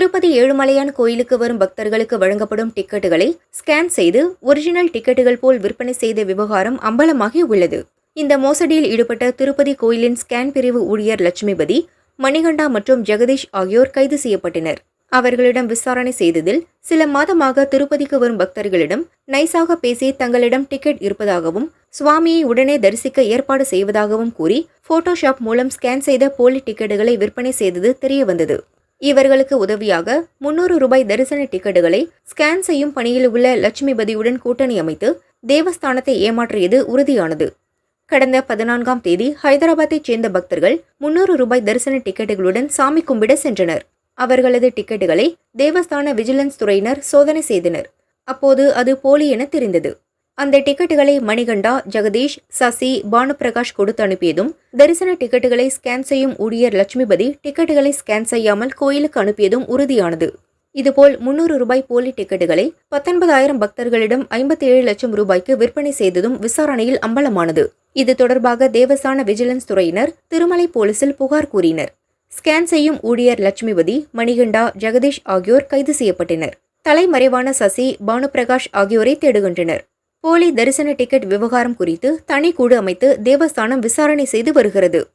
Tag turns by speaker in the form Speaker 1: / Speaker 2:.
Speaker 1: திருப்பதி ஏழுமலையான் கோயிலுக்கு வரும் பக்தர்களுக்கு வழங்கப்படும் டிக்கெட்டுகளை ஸ்கேன் செய்து ஒரிஜினல் டிக்கெட்டுகள் போல் விற்பனை செய்த விவகாரம் அம்பலமாகி உள்ளது. இந்த மோசடியில் ஈடுபட்ட திருப்பதி கோயிலின் ஸ்கேன் பிரிவு ஊழியர் லட்சுமிபதி மணிகண்டா மற்றும் ஜெகதீஷ் ஆகியோர் கைது செய்யப்பட்டனர். அவர்களிடம் விசாரணை செய்ததில் சில மாதமாக திருப்பதிக்கு வரும் பக்தர்களிடம் நைசாக பேசி தங்களிடம் டிக்கெட் இருப்பதாகவும் சுவாமியை உடனே தரிசிக்க ஏற்பாடு செய்வதாகவும் கூறி போட்டோஷாப் மூலம் ஸ்கேன் செய்த போலி டிக்கெட்டுகளை விற்பனை செய்தது தெரியவந்தது. இவர்களுக்கு உதவியாக முன்னூறு ரூபாய் தரிசன டிக்கெட்டுகளை ஸ்கேன் செய்யும் பணியில் உள்ள லட்சுமிபதியுடன் கூட்டணி அமைத்து தேவஸ்தானத்தை ஏமாற்றியது உறுதியானது. கடந்த பதினான்காம் தேதி ஹைதராபாத்தைச் சேர்ந்த பக்தர்கள் முன்னூறு ரூபாய் தரிசன டிக்கெட்டுகளுடன் சாமி கும்பிட சென்றனர். அவர்களது டிக்கெட்டுகளை தேவஸ்தான விஜிலன்ஸ் துறையினர் சோதனை செய்தனர். அப்போது அது போலி என தெரிந்தது. அந்த டிக்கெட்டுகளை மணிகண்டா ஜெகதீஷ் சசி பானுபிரகாஷ் கொடுத்து அனுப்பியதும் தரிசன டிக்கெட்டுகளை ஸ்கேன் செய்யும் ஊழியர் லட்சுமிபதி டிக்கெட்டுகளை ஸ்கேன் செய்யாமல் கோயிலுக்கு அனுப்பியதும் உறுதியானது. இதுபோல் முன்னூறு ரூபாய் போலி டிக்கெட்டுகளை பத்தொன்பதாயிரம் பக்தர்களிடம் ஐம்பத்தி ஏழு லட்சம் ரூபாய்க்கு விற்பனை செய்ததும் விசாரணையில் அம்பலமானது. இது தொடர்பாக தேவஸ்தான விஜிலன்ஸ் துறையினர் திருமலை போலீசில் புகார் கூறினர். ஸ்கேன் செய்யும் ஊழியர் லட்சுமிபதி மணிகண்டா ஜெகதீஷ் ஆகியோர் கைது செய்யப்பட்டனர். தலைமறைவான சசி பானுபிரகாஷ் ஆகியோரை தேடுகின்றனர். போலி தரிசன டிக்கெட் விவகாரம் குறித்து தனி குழு அமைத்து தேவஸ்தானம் விசாரணை செய்து வருகிறது.